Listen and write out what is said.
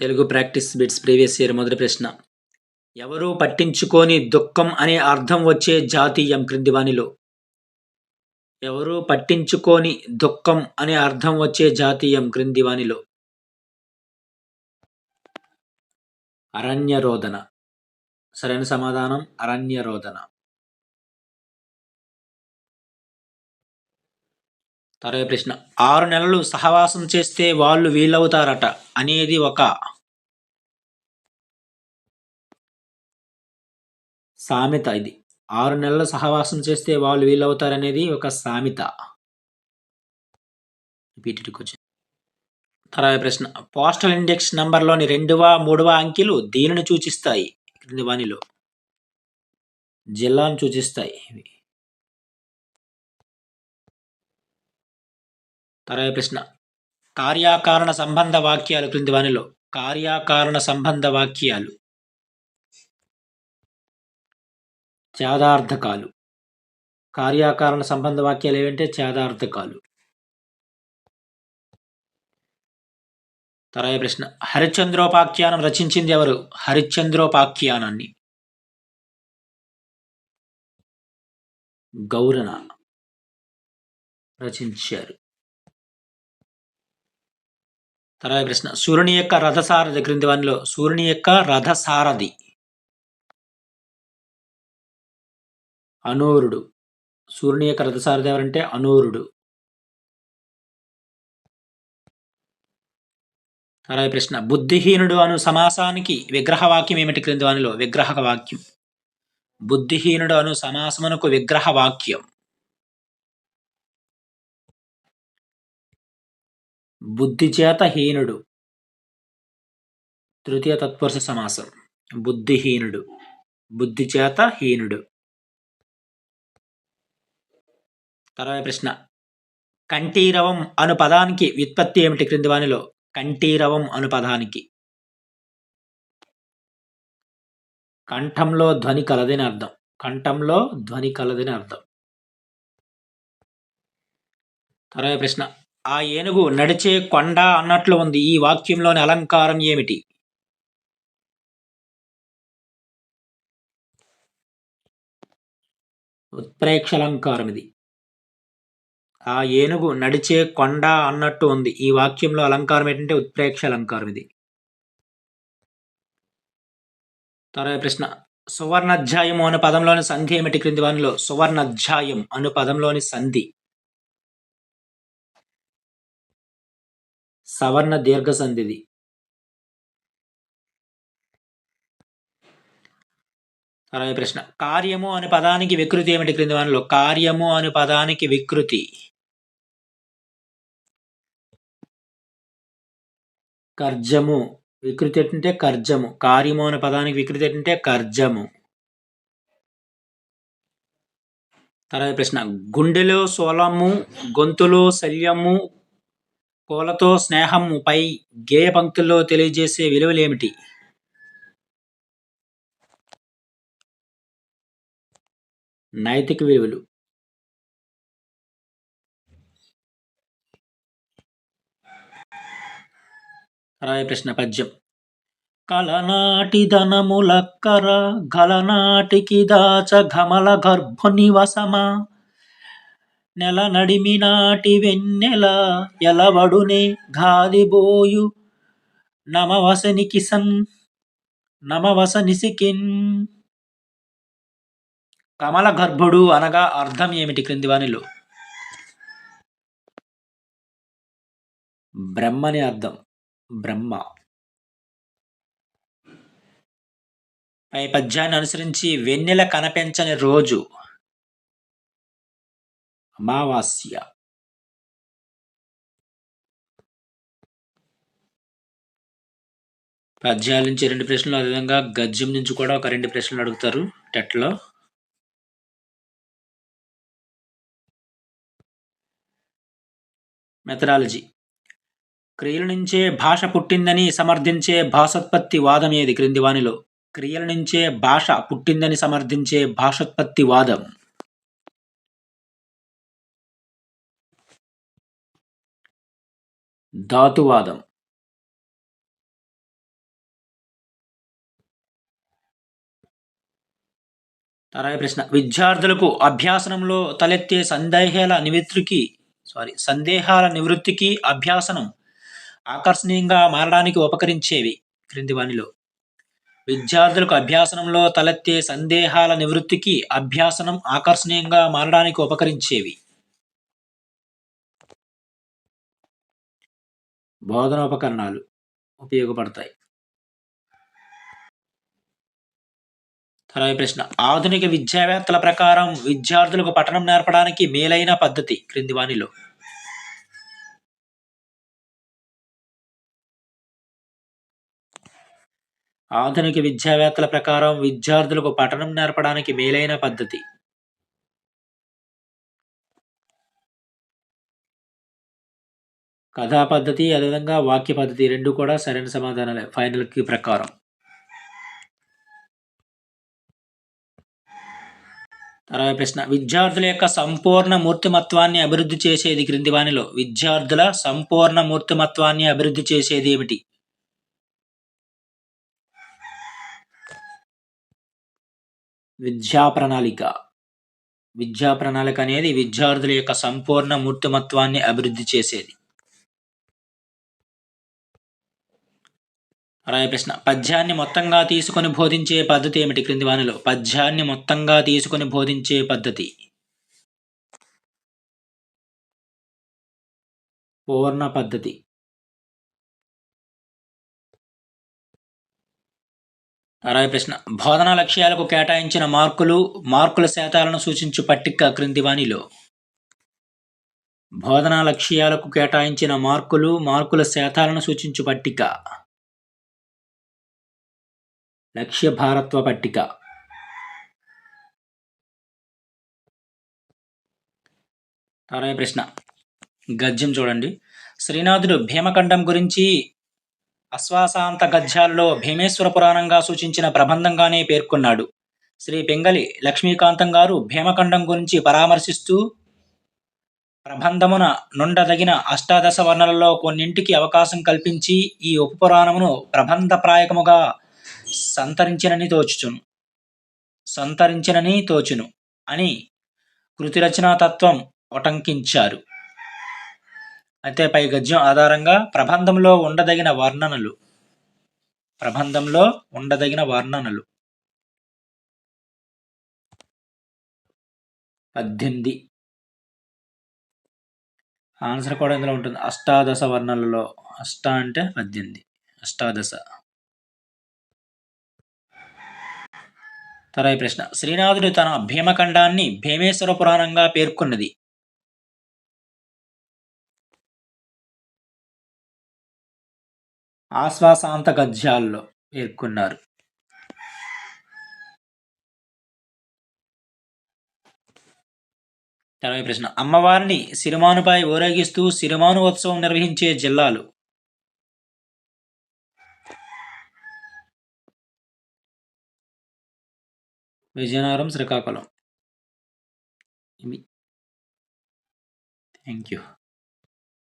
Telugu practice bits previous year మొదటి ప్రశ్న. ఎవరూ పట్టించుకోని దుఃఖం అనే అర్థం వచ్చే జాతీయం క్రింది వానిలో ఎవరూ పట్టించుకోని దుఃఖం అనే అర్థం వచ్చే జాతీయం క్రింది వానిలో అరణ్యరోదన సరైన సమాధానం అరణ్యరోదన తర్వాత ప్రశ్న. ఆరు నెలలు సహవాసం చేస్తే వాళ్ళు వీలవుతారట అనేది ఒక సామెత ఇది. ఆరు నెలలు సహవాసం చేస్తే వాళ్ళు వీలవుతారనేది ఒక సామెత. Repeated question. తర్వాత ప్రశ్న. పోస్టల్ ఇండెక్స్ నంబర్లోని రెండవ మూడవ అంకెలు దీనిని సూచిస్తాయి? క్రింది వానిలో జిల్లాను సూచిస్తాయి. తర్వాత ప్రశ్న కార్యాకారణ సంబంధ వాక్యాలు క్రింది వానిలో. కార్యాకారణ సంబంధ వాక్యాలు. చేదార్థకాలు కార్యాకారణ సంబంధ వాక్యాలు ఏవంటే చేదార్థకాలు తర్వాత ప్రశ్న హరిశ్చంద్రోపాఖ్యానం రచించింది ఎవరు? హరిశ్చంద్రోపాఖ్యానాన్ని. గౌరణ రచించారు. తర్వాత ప్రశ్న సూర్యుని యొక్క రథసారథి క్రింది వానిలో. సూర్యుని యొక్క రథసారథి. అనూరుడు. సూర్యుని యొక్క రథసారథి ఎవరంటే అనూరుడు. తర్వాత ప్రశ్న బుద్ధిహీనుడు అను సమాసానికి విగ్రహవాక్యం ఏమిటి క్రింది వానిలో? విగ్రహ వాక్యం. బుద్ధిహీనుడు అను సమాసమునకు విగ్రహ వాక్యం. బుద్ధిచేత హీనుడు. తృతీయ తత్పురుష సమాసం. బుద్ధిహీనుడు. బుద్ధి చేత హీనుడు. తర్వాత ప్రశ్న. కంఠీరవం అను పదానికి వ్యుత్పత్తి ఏమిటి క్రింది వానిలో? కంఠీరవం అను పదానికి. కంఠంలో ధ్వని కలదని అర్థం. కంఠంలో ధ్వని కలదని అర్థం. తర్వాత ప్రశ్న. ఆ ఏనుగు నడిచే కొండ అన్నట్లు ఉంది. ఈ వాక్యంలోని అలంకారం ఏమిటి? ఉత్ప్రేక్ష అలంకారం ఇది. ఆ ఏనుగు నడిచే కొండ అన్నట్టు ఉంది. ఈ వాక్యంలో అలంకారం ఏంటంటే ఉత్ప్రేక్ష అలంకారం ఇది. తర్వాత ప్రశ్న. సువర్ణాధ్యాయము అను పదంలోని సంధి ఏమిటి క్రింది వానిలో? సువర్ణాధ్యాయం అను పదంలోని సంధి. సవర్ణ దీర్ఘ సంధిది తర్వాత ప్రశ్న. కార్యము అనే పదానికి వికృతి ఏమిటి క్రింది వనలో కార్యము అనే పదానికి వికృతి. కర్జము. వికృతి ఏంటంటే కర్జము. కార్యము అనే పదానికి వికృతి ఏంటంటే కర్జము. తర్వాత ప్రశ్న. గుండెలో సోలము గొంతులో శల్యము పూలతో స్నేహము పై గేయ పంక్తుల్లో తెలియజేసే విలువలేమిటి? నైతిక విలువలు. రాయ ప్రశ్న పద్యం. కలనాటి ధనములక్కర గలనాటికి దాచ ఘమల గర్భనివసమా నెల నడిమి నాటి వెన్నెల ఎలవడునే గాలిబోయు నమవసనికి సన్ నమవసనిసికిన్ కమల గర్భుడు అనగా అర్థం ఏమిటి క్రింది వానిలో? బ్రహ్మని అర్థం బ్రహ్మ. పై పద్యాన్ని అనుసరించి వెన్నెల కనపెంచని రోజు అమావాస్య పద్యాల నుంచి రెండు ప్రశ్నలు అదేవిధంగా గద్యం నుంచి కూడా ఒక రెండు ప్రశ్నలు అడుగుతారు టెట్లో. మెథడాలజీ. క్రియల నుంచే భాష పుట్టిందని సమర్థించే భాషోత్పత్తి వాదం ఏది క్రింది వానిలో క్రియల నుంచే భాష పుట్టిందని సమర్థించే భాషోత్పత్తి వాదం. ధాతువాదం. తర్వాత ప్రశ్న. విద్యార్థులకు అభ్యాసనంలో తలెత్తే సందేహాల నివృత్తికి సారీ సందేహాల నివృత్తికి అభ్యాసనం ఆకర్షణీయంగా మారడానికి ఉపకరించేవి. క్రింది వానిలో విద్యార్థులకు అభ్యాసనంలో తలెత్తే సందేహాల నివృత్తికి అభ్యాసనం ఆకర్షణీయంగా మారడానికి ఉపకరించేవి. బోధనోపకరణాలు ఉపయోగపడతాయి. తర్వాత ప్రశ్న. ఆధునిక విద్యావేత్తల ప్రకారం విద్యార్థులకు పఠనం నేర్పడానికి మేలైన పద్ధతి క్రింది వాణిలో ఆధునిక విద్యావేత్తల ప్రకారం విద్యార్థులకు పఠనం నేర్పడానికి మేలైన పద్ధతి. కథా పద్ధతి అదేవిధంగా వాక్య పద్ధతి రెండు కూడా సరైన సమాధానాలే. ఫైనల్కి ప్రకారం. తర్వాత ప్రశ్న. విద్యార్థుల యొక్క సంపూర్ణ మూర్తిమత్వాన్ని అభివృద్ధి చేసేది క్రింది వాణిలో. విద్యార్థుల సంపూర్ణ మూర్తిమత్వాన్ని అభివృద్ధి చేసేది ఏమిటి? విద్యా ప్రణాళిక విద్యా ప్రణాళిక అనేది విద్యార్థుల యొక్క సంపూర్ణ మూర్తిమత్వాన్ని అభివృద్ధి చేసేది. అరవై ప్రశ్న. పద్యాన్ని మొత్తంగా తీసుకొని బోధించే పద్ధతి ఏమిటి? క్రింది వానిలో పద్యాన్ని మొత్తంగా తీసుకొని బోధించే పద్ధతి. పూర్ణ పద్ధతి. అరవై ప్రశ్న. బోధనా లక్ష్యాలకు కేటాయించిన మార్కులు మార్కుల శాతాలను సూచించు పట్టిక క్రింది వానిలో బోధనా లక్ష్యాలకు కేటాయించిన మార్కులు మార్కుల శాతాలను సూచించు పట్టిక. లక్ష్య భారత్వ పట్టిక. తర్వాత ప్రశ్న. గద్యం చూడండి. శ్రీనాథుడు భీమఖండం గురించి అశ్వాసాంత గద్యాల్లో భీమేశ్వర పురాణంగా సూచించిన ప్రబంధంగానే పేర్కొన్నాడు. శ్రీ పెంగలి లక్ష్మీకాంతం గారు భీమఖండం గురించి పరామర్శిస్తూ ప్రబంధమున నుండదగిన అష్టాదశ వర్ణలలో కొన్నింటికి అవకాశం కల్పించి ఈ ఉపపురాణమును ప్రబంధప్రాయకముగా సంతరించినని తోచుచును. సంతరించినని తోచును అని కృతి రచనా తత్వం ఉటంకించారు. అయితే పై గద్యం ఆధారంగా ప్రబంధంలో ఉండదగిన వర్ణనలు. ప్రబంధంలో ఉండదగిన వర్ణనలు. పద్దెనిమిది. ఆన్సర్ కూడా ఇందులో ఉంటుంది. అష్టాదశ వర్ణలలో అష్ట అంటే పద్దెనిమిది. అష్టాదశ. తర్వాత ప్రశ్న. శ్రీనాథుడు తన భీమఖండాన్ని భీమేశ్వర పురాణంగా పేర్కొన్నది. ఆశ్వాసాంత గద్యాల్లో పేర్కొన్నారు. తర్వాత ప్రశ్న. అమ్మవారిని సిరిమానుపై ఊరేగిస్తూ సిరిమాను ఉత్సవం నిర్వహించే జిల్లాలు. విజయనగరం శ్రీకాకుళం. Thank you